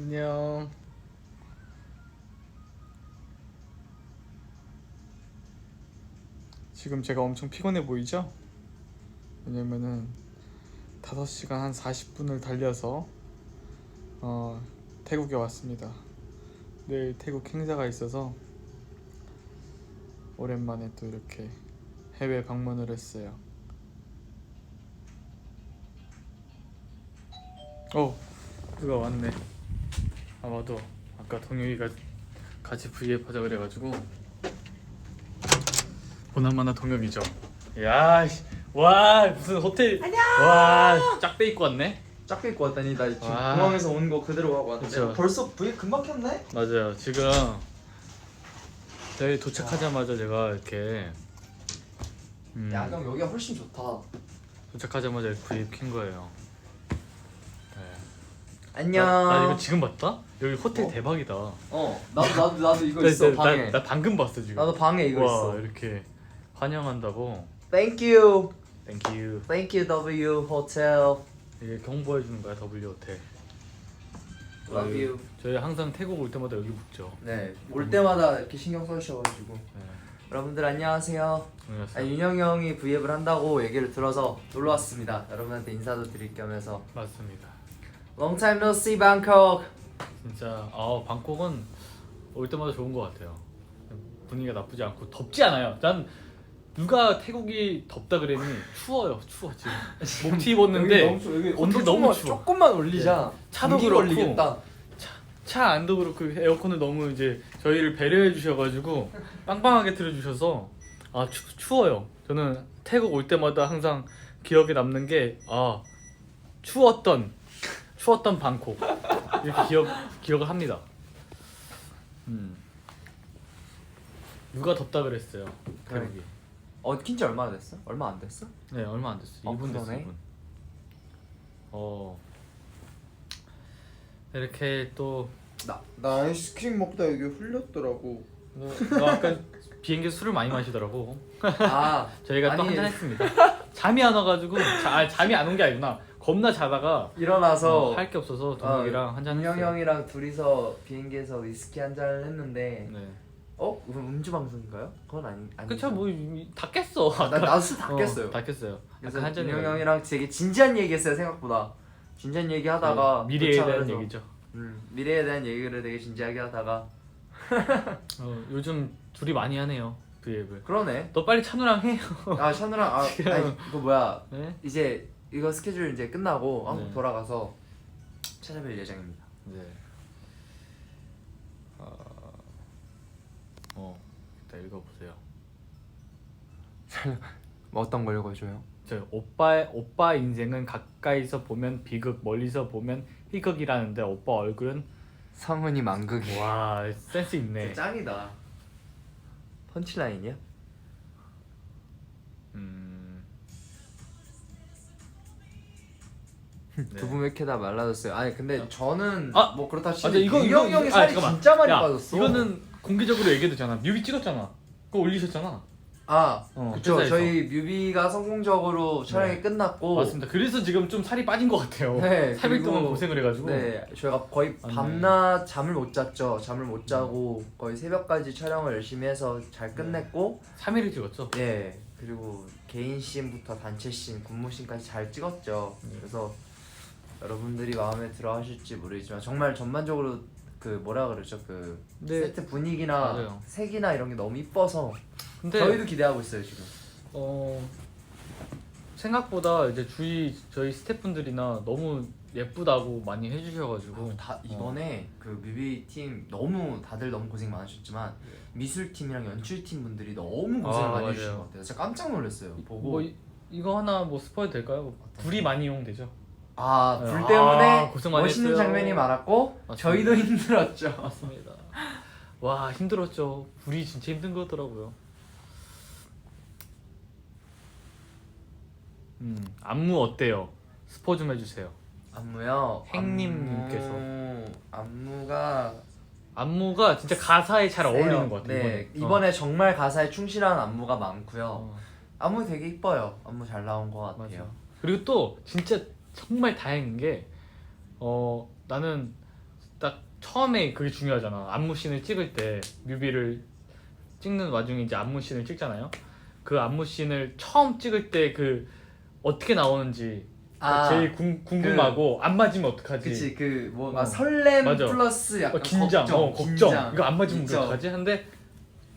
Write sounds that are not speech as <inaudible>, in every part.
안녕. 지금 제가 엄청 피곤해 보이죠? 왜냐면은 5시간 한 40분을 달려서 어, 태국에 왔습니다. 내일 태국 행사가 있어서 오랜만에 또 이렇게 해외 방문을 했어요. 어, 누가 왔네. 아마도 아까 동혁이가 같이 V앱 하자 그래가지고 보나마나 동혁이죠. 야, 씨. 와 무슨 호텔 안녕. 와 짝배 입고 왔네. 짝배 입고 왔다니 나 지금 와. 공항에서 온 거 그대로 하고 왔는데 그쵸. 벌써 V 금방 켰네? 맞아요. 지금 저희 도착하자마자 제가 이렇게 음, 야경 여기가 훨씬 좋다 도착하자마자 V앱 킨 거예요. 네. 안녕 나, 나 이거 지금 봤다? 여기 호텔 어? 대박이다. 어 나도 나도 나도 이거 나, 있어 나, 방에 나, 나 방금 봤어 지금. 나도 방에 이거 와 있어 이렇게 환영한다고. Thank you 땡큐. Thank you W Hotel 이게 경보해 주는 거야 W 호텔. Love 저희- you 저희 항상 태국 올 때마다 여기 묵죠. 네 올 때마다 이렇게 신경 써주셔가지고 네. 여러분들 안녕하세요 안녕하세요. 아, 윤영이 형이 V앱을 한다고 얘기를 들어서 놀러 왔습니다 여러분한테 인사도 드릴 겸해서 맞습니다. Long time no see Bangkok 진짜 아 방콕은 올 때마다 좋은 것 같아요. 분위기가 나쁘지 않고 덥지 않아요. 난 누가 태국이 덥다 그랬니? 추워요, 추워 지금. <laughs> 목티 입었는데 여기 너무, 여기 온도 너무 조금만, 추워. 조금만 올리자 차도 감기 그렇고. 차 안도 그렇고 에어컨을 너무 이제 저희를 배려해 주셔가지고 빵빵하게 틀어주셔서 아 추, 추워요. 저는 태국 올 때마다 항상 기억에 남는 게 아 추웠던 추웠던 방콕 이렇게 기억 기억을 합니다. 음 누가 덥다 그랬어요 태국이. 어 킨지 얼마나 됐어? 얼마 안 됐어? 네 얼마 안 됐어. 어, 2분 됐어 그러네. 2분. 어 이렇게 또나나 아이스크림 먹다 여기 흘렸더라고. 너, 너 아까 비행기 술을 많이 마시더라고. 아, <laughs> 저희가 또 아니, 한잔 했습니다. 잠이 안 와가지고 자, 아, 잠이 안 온 게 아니구나. 겁나 자다가 일어나서 할 게 없어서 동욱이랑 한잔 윤영 했어요. 형이랑 둘이서 비행기에서 위스키 한 잔을 했는데 네. 어? 그럼 음주 방송인가요? 그건 아니 아니. 그쵸 뭐다 깼어. 나 나도 술다 깼어요. 다 깼어요. 그래서 한잔 윤영 형이랑 되게 진지한 얘기했어요 생각보다. 진지한 얘기하다가 네, 미래에 대한 해서- 얘기죠. 음, 미래에 대한 얘기를 되게 진지하게 하다가 어, 요즘 둘이 많이 하네요. 브이앱을. 그러네. 너 빨리 찬우랑 해. 아 샤누랑 아 <laughs> 아니, 이거 뭐야 네. 이제 이거 스케줄 이제 끝나고 한국 네. 돌아가서 찾아뵐 예정입니다. 네. 어, 어 일단 읽어보세요. 뭐 어떤 걸 읽어줘요? 저 오빠 오빠 인생은 가까이서 보면 비극, 멀리서 보면 희극이라는데 오빠 얼굴은 성은이 만극이. 와 센스 있네. 짱이다. 펀치라인이야? 두분 왜 이렇게 다 말라졌어요? 아니 근데 저는 아! 뭐 그렇다 아, 근데 이거 이거 형이 아, 살이 잠깐만. 진짜 많이 야, 빠졌어. 이거는 공개적으로 얘기해도 되잖아. 뮤비 찍었잖아. 그거 올리셨잖아. 아 어, 그쵸 회사에서. 저희 뮤비가 성공적으로 촬영이 네. 끝났고 맞습니다. 그래서 지금 좀 살이 빠진 것 같아요. 네, <laughs> 3일 그리고- 동안 고생을 해가지고. 네 저희가 거의 맞네. 밤낮 잠을 못 잤죠. 잠을 못 자고 거의 새벽까지 촬영을 열심히 해서 잘 끝냈고 3일을 찍었죠. 예 그리고 개인 씬부터 단체 씬, 군무 씬까지 잘 찍었죠. 네. 그래서 여러분들이 마음에 들어 하실지 모르겠지만 정말 전반적으로 그 뭐라 그러죠 그 네. 세트 분위기나 맞아요. 색이나 이런 게 너무 이뻐서 근데 저희도 기대하고 있어요 지금. 어 생각보다 이제 주위 저희 스태프분들이나 너무 예쁘다고 많이 해주셔가지고 다 이번에 그 뮤비 팀 너무 다들 너무 고생 많으셨지만 미술 팀이랑 연출 팀 분들이 너무 고생 아, 을 많이 맞아요. 해주신 것 같아요. 진짜 깜짝 놀랐어요. 보고 뭐 이, 이거 하나 뭐 스포일 될까요? 불이 많이 이용되죠. 아 불 아, 때문에 고생 많이 멋있는 했어요. 장면이 많았고 맞습니다. 저희도 힘들었죠. 맞습니다. 와 힘들었죠. 불이 진짜 힘든 거더라고요. 음 안무 어때요? 스포 좀 해주세요. 안무요. 행님께서. 안무, 안무가 안무가 진짜 가사에 잘 어울리는 것 같아요. 네 이번에. 이번에 정말 가사에 충실한 안무가 많고요. 어. 안무 되게 이뻐요. 안무 잘 나온 것 같아요. 맞아. 그리고 또 진짜 정말 다행인 게 어 나는 딱 처음에 그게 중요하잖아. 안무씬을 찍을 때 뮤비를 찍는 와중에 이제 안무씬을 찍잖아요. 그 안무씬을 처음 찍을 때 그 어떻게 나오는지 아, 제일 궁, 궁금하고 안 맞으면 어떡하지? 그치 그 뭔가 어. 설렘 맞아. 플러스 약간 어, 긴장, 걱정, 어, 걱정. 긴장. 이거 안 맞으면. 어떡하지? 한데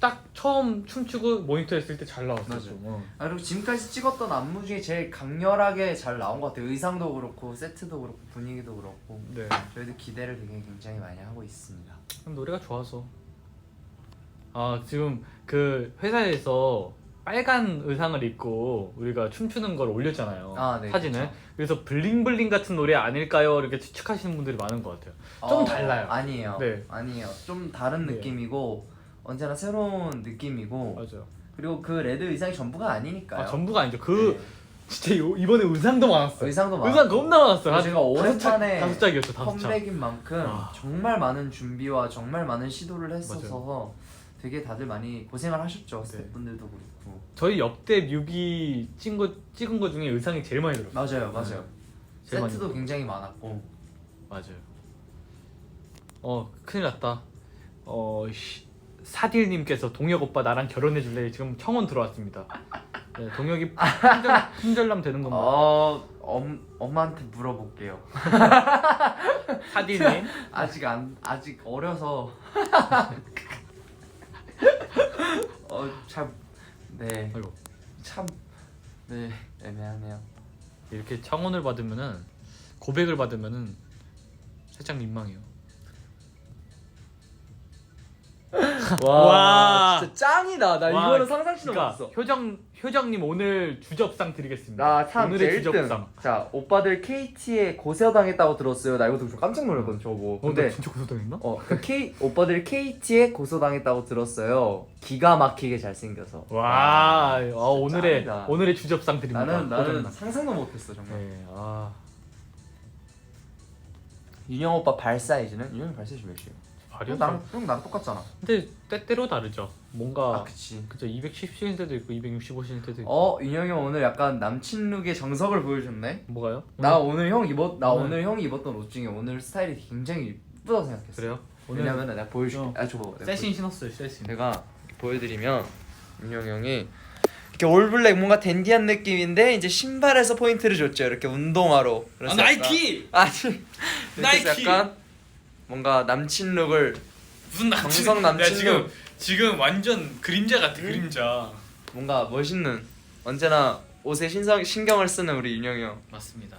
딱 처음 춤추고 모니터 했을 때 잘 나왔어. 맞아. 좀. 어. 아, 그리고 지금까지 찍었던 안무 중에 제일 강렬하게 잘 나온 것 같아요. 의상도 그렇고 세트도 그렇고 분위기도 그렇고 네. 저희도 기대를 되게 굉장히 많이 하고 있습니다. 노래가 좋아서. 아 지금 그 회사에서 빨간 의상을 입고 우리가 춤추는 걸 올렸잖아요. 아, 네, 사진을. 그쵸. 그래서 블링블링 같은 노래 아닐까요? 이렇게 추측하시는 분들이 많은 것 같아요. 좀 달라요. 어, 아니에요. 네. 아니에요. 좀 다른 네. 느낌이고 언제나 새로운 느낌이고 맞아요. 그리고 그 레드 의상이 전부가 아니니까요. 아 전부가 아니죠. 그 네. 진짜 요- 이번에 의상도 많았어요. 의상도 많았고. 의상 겁나 많았어요. 한 제가 오랜만에 다섯 짝이었죠. 다섯 짝. 컴백인 만큼 아. 정말 많은 준비와 정말 많은 시도를 했어서 되게 다들 많이 고생을 하셨죠. 네. 스태프분들도 그렇고. 저희 역대 뮤비 찍은 거 찍은 거 중에 의상이 제일 많이 들었어요. 맞아요, 맞아요. 제일 많이 세트도 굉장히 많았고. 맞아요. 어 큰일 났다. 어 씨, 사딜님께서 동혁 오빠 나랑 결혼해 줄래? 지금 청혼 들어왔습니다. 네, 동혁이 품절, 품절남 되는 건가? 어, 엄, 엄마한테 물어볼게요. <laughs> 사딜님. 아직 안 아직 어려서 <laughs> 어 참 네. 아이고 참 네, 애매하네요. 이렇게 청혼을 받으면은 고백을 받으면은 살짝 민망해요. 와. 진짜 짱이다. 나 와, 이거는 상상치도 그러니까 못했어. 효정 효정님 오늘 주접상 드리겠습니다. 나참 오늘의 주접상. 등. 자, 오빠들 KT에 고소당했다고 들었어요. 나 이거 듣고 깜짝 놀랐거든, 저거. 어, 근데 나 진짜 고소당했나? 어, 그러니까 K 오빠들 KT에 고소당했다고 들었어요. 기가 막히게 잘생겨서. 와, 아, 오늘의 짱이다. 오늘의 주접상 드립니다. 나는 나는 고정남. 상상도 못했어 정말. 네, 아 윤영 오빠 발 사이즈는 윤영 발 사이즈 몇이에요? 형 나랑 형 나랑 똑같잖아. 근데 때때로 다르죠. 뭔가 아 그치. 그죠 210cm 때도 있고 265cm 때도 있고. 어형 오늘 약간 남친 룩의 정석을 보여줬네. 뭐가요? 나 오늘 형 입었 나 오늘- 오늘 형이 입었던 옷 중에 오늘 스타일이 굉장히 이쁘다고 생각했어. 그래요? 오늘 왜냐면 내가 보여줄게. 어. 아. 내가 세신 신었어요, 세신. 제가 보여드리면 윤영 형이 이렇게 올블랙 뭔가 댄디한 느낌인데 이제 신발에서 포인트를 줬죠. 이렇게 운동화로. 그래서 약간- 아니 나이키! 나이키 약간 <laughs> 뭔가 남친 룩을 무슨 정성 남친 룩 지금 완전 그림자 같아, 그림자. 뭔가 멋있는 언제나 옷에 신성, 신경을 쓰는 우리 윤영이 형 맞습니다.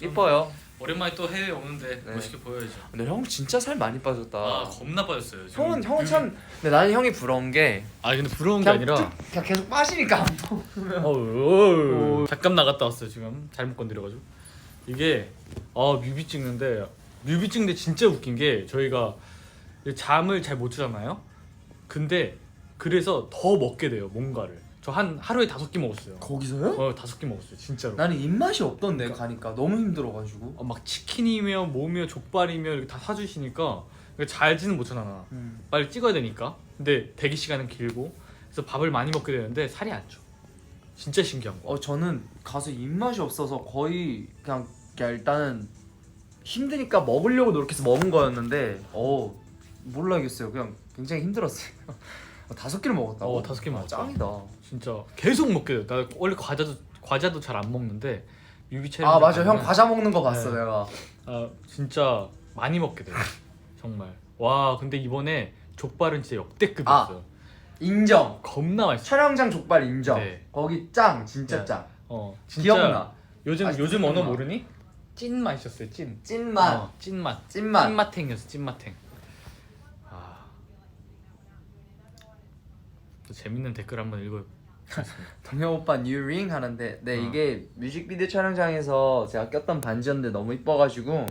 이뻐요. 오랜만에 또 해외 오는데 네. 멋있게 보여야죠. 근데 형 진짜 살 많이 빠졌다. 아 겁나 빠졌어요. 지금. 형은 형은 참 근데 나는 형이 부러운 게 아 근데 부러운 게 그냥 아니라 쭉- 그냥 계속 빠지니까 안 보여. 어우, 잠깐 나갔다 왔어요 지금 잘못 건드려가지고 이게 아 뮤비 찍는데 뮤비 찍는데 진짜 웃긴 게 저희가 잠을 잘못 자잖아요? 근데 그래서 더 먹게 돼요 뭔가를. 저 한 하루에 다섯 끼 먹었어요. 거기서요? 어 다섯 끼 먹었어요 진짜로. 나는 입맛이 없던데 가니까. 너무 힘들어가지고. 어, 막 치킨이며 뭐며 족발이며 이렇게 다 사주시니까 잘지는 못하잖아. 음. 빨리 찍어야 되니까. 근데 대기 시간은 길고. 그래서 밥을 많이 먹게 되는데 살이 안 쪄. 진짜 신기한 거. 어 저는 가서 입맛이 없어서 거의 그냥, 그냥 일단은 힘드니까 먹으려고 노력해서 먹은 거였는데 어 몰라겠어요. 그냥 굉장히 힘들었어요. 어, <laughs> 다섯 개를 먹었다고? 어, 다섯 개 아, 먹었다. 짱이다. 진짜 계속 먹게 돼. 나 원래 과자도 과자도 잘 안 먹는데 촬영. 아 맞아 형 과자 먹는 거 봤어 네. 내가. 아 진짜 많이 먹게 돼. 정말. 와 근데 이번에 족발은 진짜 역대급이었어요. 인정. 겁나 맛있어. 촬영장 족발 인정. 네. 거기 짱 진짜 네. 짱. 어 진짜. 기억나. 요즘 아직도 요즘 언어. 모르니? 찐 맛이었어요. 찐. 찐맛. 어, 찐 맛. 찐맛. 찐맛탱이었어. 찐맛탱. 아. 또 재밌는 댓글 한번 읽어. <laughs> 동혁 오빠 뉴링 하는데 네 어. 이게 뮤직비디오 촬영장에서 제가 꼈던 반지였는데 너무 이뻐가지고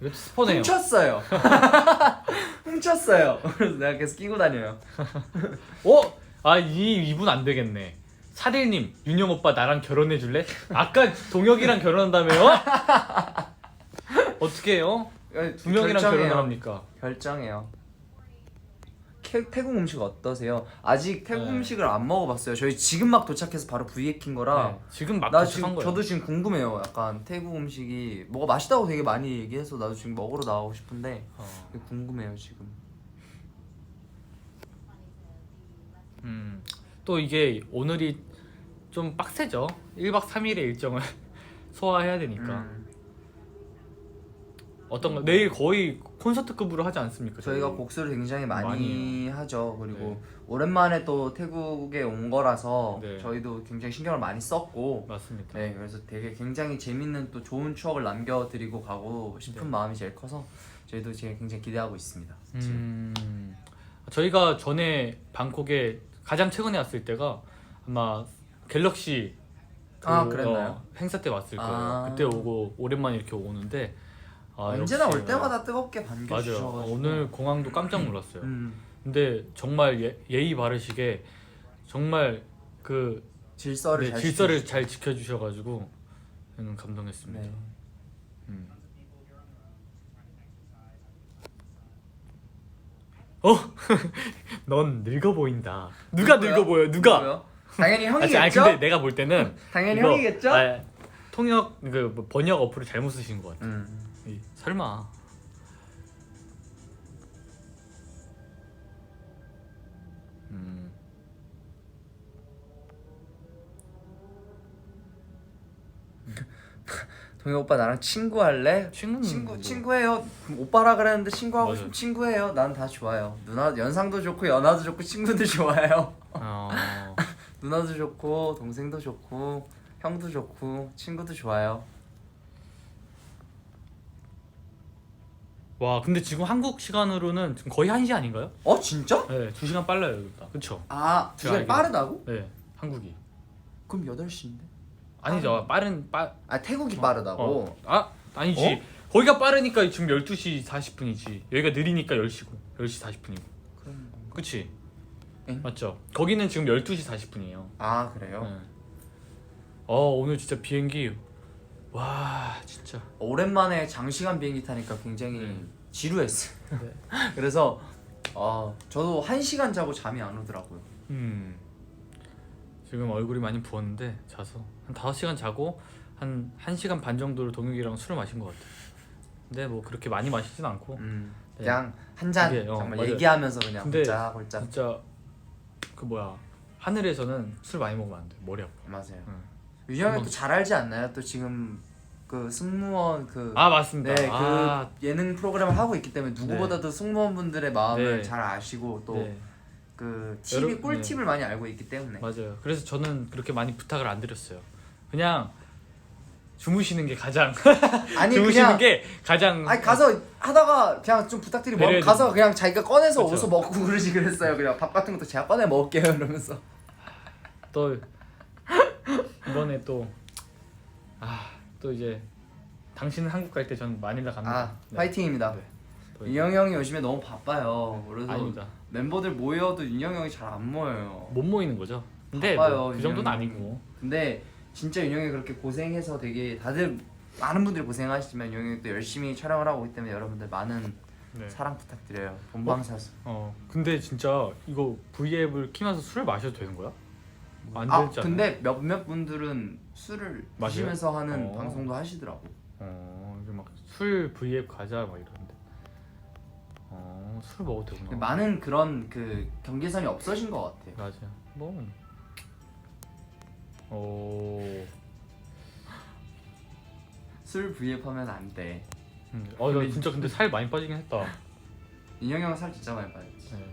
이것도 스포네요. 훔쳤어요. <laughs> <laughs> 훔쳤어요. 그래서 내가 계속 끼고 다녀요. 어? 아, 이 이분 안 되겠네. 사대님, 윤영 오빠 나랑 결혼해 줄래? 아까 동혁이랑 결혼한다며요? 어떻게 해요? 두 명이랑 결혼을 합니까? 결정해요. 태, 태국 음식 어떠세요? 아직 태국 네. 음식을 안 먹어봤어요. 저희 지금 막 도착해서 바로 브이에킹 거라 네, 지금 막나 도착한 지금 거예요. 저도 지금 궁금해요. 약간 태국 음식이 뭐가 맛있다고 되게 많이 얘기해서 나도 지금 먹으러 나가고 싶은데 어, 궁금해요 지금. 음, 또 이게 오늘이 좀 빡세죠. 1박 3일의 일정을 <laughs> 소화해야 되니까. 음. 어떤 거 내일 거의 콘서트급으로 하지 않습니까? 저희가 저희? 곡수를 굉장히 많이, 많이 하죠. 그리고 네. 오랜만에 또 태국에 온 거라서 네. 저희도 굉장히 신경을 많이 썼고 맞습니다. 네 그래서 되게 굉장히 재밌는 또 좋은 추억을 남겨드리고 가고 싶은 네. 마음이 제일 커서 저희도 지금 굉장히 기대하고 있습니다. 지금. 음, 저희가 전에 방콕에 가장 최근에 왔을 때가 아마 갤럭시 그, 아, 그랬나요? 어, 행사 때 왔을 거예요. 아. 그때 오고 오랜만에 이렇게 오는데 아, 언제나 역시, 올 때마다 뜨겁게 맞아요. 반겨주셔가지고 오늘 공항도 깜짝 놀랐어요. 음, 근데 정말 예, 예의 바르시게 정말 그 질서를 네, 잘 질서를 지켜주시죠. 잘 지켜주셔가지고 저는 감동했습니다. 네. 음. 어? <laughs> 넌 늙어 보인다. 누가? 늙어 보여? 누가? 당연히 아니, 형이겠죠? 아니 근데 내가 볼 때는 <laughs> 당연히 이거, 형이겠죠? 아, 통역 그 뭐 번역 어플을 잘못 쓰신 것 같아. 음. 이, 설마. 음. <laughs> 동희 오빠 나랑 친구할래? 친구는 친구 뭐- 친구해요. 그럼 오빠라 그랬는데 친구하고 맞아요. 싶으면 친구해요. 난 다 좋아요. 누나 연상도 좋고 연하도 좋고 친구도 <laughs> 좋아요. 어, <laughs> 누나도 좋고 동생도 좋고 형도 좋고 친구도 좋아요. 와 근데 지금 한국 시간으로는 지금 거의 1시 아닌가요? 어 진짜? 네, 2시간 빨라요 여기가. 그쵸? 아 제가 알기로는. 빠르다고? 네, 한국이. 그럼 8 시인데? 아니죠. 빠른 빠 아 태국이 빠르다고? 어. 아, 아니지. 거기가 빠르니까 지금 12시 40분이지. 여기가 느리니까 10시고. 10시 40분이고. 그럼 그치? 응. 맞죠? 거기는 지금 12시 40분이에요. 아 그래요? 네. 어, 오늘 진짜 비행기 와, 진짜. 오랜만에 장시간 비행기 타니까 굉장히 네. 지루했어요. 네. <laughs> 그래서 어, 저도 1시간 자고 잠이 안 오더라고요. 음. 지금 얼굴이 많이 부었는데 자서 한 5시간 자고 한 1시간 반 정도를 동욱이랑 술을 마신 것 같아요. 근데 뭐 그렇게 많이 마시진 않고 음, 네. 그냥 한 잔 이게, 어, 정말 맞아요. 얘기하면서 그냥 근데 골짝골짝 진짜 그 뭐야 하늘에서는 술 많이 먹으면 안 돼. 머리 아파. 맞아요. 응. 금방- 또잘 알지 않나요? 또 지금 그 승무원 그 아 맞습니다. 네, 아, 그 예능 프로그램을 하고 있기 때문에 누구보다도 승무원분들의 마음을 네. 잘 아시고 또 네, 그 팁이 여러- 네. 꿀팁을 많이 알고 있기 때문에 맞아요. 그래서 저는 그렇게 많이 부탁을 안 드렸어요. 그냥 주무시는 게 가장 <laughs> 아니 주무시는 그냥 게 가장 아니 가서 하다가 그냥 좀 부탁드리고 뭐 배려해 가서 그냥 자기가 꺼내서 그쵸. 어디서 먹고 그러지 그랬어요. 그냥 밥 같은 것도 제가 꺼내 먹을게요 이러면서. 또 이번에 또 아, 또 이제 당신은 한국 갈 때 저는 마닐라 갑니다. 아 네. 파이팅입니다. 네. 윤영 형이 요즘에 너무 바빠요. 그래서 아닙니다. 멤버들 모여도 윤영 형이 잘 안 모여요. 못 모이는 거죠. 근데 바빠요, 뭐그 정도는 윤영이. 아니고. 근데 진짜 윤영이 그렇게 고생해서 되게 다들 많은 분들이 고생하시지만 윤영이 또 열심히 촬영을 하고 있기 때문에 여러분들 많은 네. 사랑 부탁드려요. 본방사수. 어 근데 진짜 이거 V앱을 키면서 술을 마셔도 되는 거야? 안 아 되지 않아요? 근데 몇몇 분들은 술을? 마시면서 하는 어. 방송도 하시더라고. 어 이게 막술 V앱 가자 막. 어 술 먹어도 되구나. 많은 그런 그 경계선이 없어진 것 같아요. 맞아. 뭐. 오. 술 V앱 하면 안 돼. 음. 어나 진짜 근데 살 많이 빠지긴 했다. 윤영 형은 살 진짜 많이 빠졌지. 네.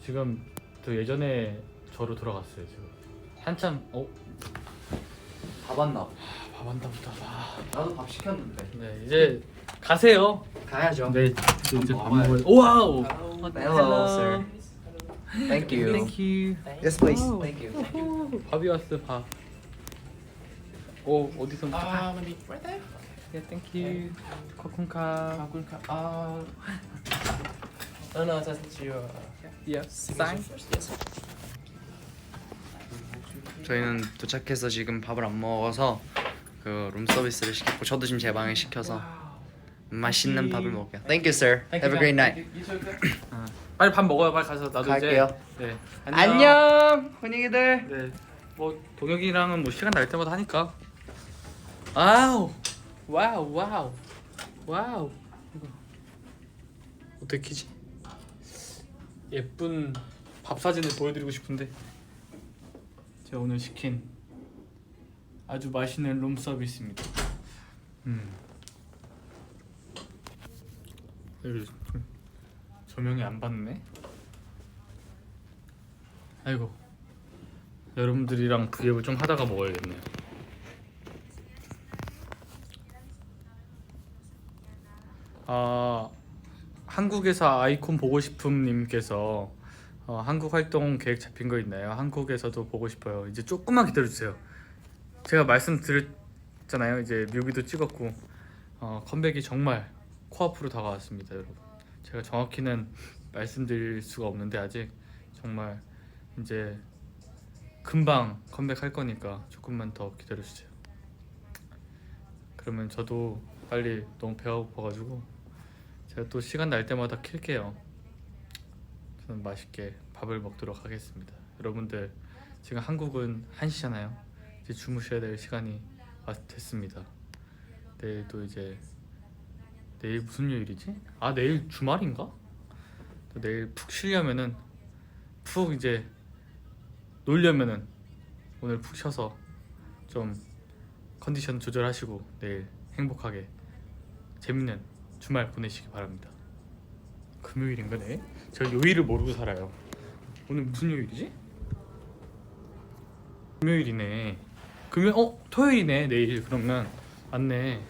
지금 또 예전에 저로 돌아갔어요 지금. 한참 어 밥? 봐. 밥한다 보다. 아. 나도 밥 시켰는데. 네 이제 가세요. 가야죠. 네 이제 이제 밥. 먹어요. 와우. Hello, sir. Thank you. Thank you. Yes, please. Thank you. 밥이 왔어 밥. 오 어디서? Uh, maybe right there. 네, thank you. 코쿤카. Uh, no, no, that's your Yeah. signature first. Yes. 저희는 도착해서 지금 밥을 안 먹어서 그 룸 서비스를 시켰고 저도 지금 제 방에 시켜서 맛있는 밥을 먹을게요. Thank you, sir. Thank Have a you, great guys. night. 빨리 밥 먹어요. 빨리 가서 나도 갈게요. 이제 네. 안녕 분위기들. 네. 뭐 동혁이랑은 뭐 시간 날 때마다 하니까. 아우. 와우 와우. 와우. 이거 어떻게 키지? 예쁜 밥 사진을 보여드리고 싶은데 제가 오늘 시킨 아주 맛있는 룸 서비스입니다. 음. 여기 좀 조명이 안 받네. 아이고 여러분들이랑 브이앱을 좀 하다가 먹어야겠네요. 아 한국에서 아이콘 보고 싶음 님께서 어, 한국 활동 계획 잡힌 거 있나요? 한국에서도 보고 싶어요. 이제 조금만 기다려주세요. 제가 말씀드렸잖아요. 이제 뮤비도 찍었고 어, 컴백이 정말 코앞으로 다가왔습니다, 여러분. 제가 정확히는 <laughs> 말씀드릴 수가 없는데 아직 정말 이제 금방 컴백할 거니까 조금만 더 기다려 주세요. 그러면 저도 빨리 너무 배가 고파가지고 제가 또 시간 날 때마다 킬게요. 저는 맛있게 밥을 먹도록 하겠습니다. 여러분들 지금 한국은 1시잖아요. 이제 주무셔야 될 시간이 왔- 됐습니다. 내일도 이제 내일 무슨 요일이지? 아 내일 주말인가? 또 내일 푹 쉬려면은 푹 이제 놀려면은 오늘 푹 쉬어서 좀 컨디션 조절하시고 내일 행복하게 재밌는 주말 보내시기 바랍니다. 금요일인가 네? 제가 요일을 모르고 살아요. 오늘 무슨 요일이지? 금요일이네. 금요 어 토요일이네 내일 그러면 맞네.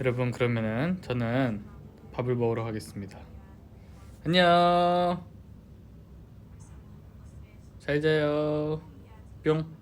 여러분 그러면은 저는 밥을 먹으러 가겠습니다. 안녕. 잘 자요. 뿅.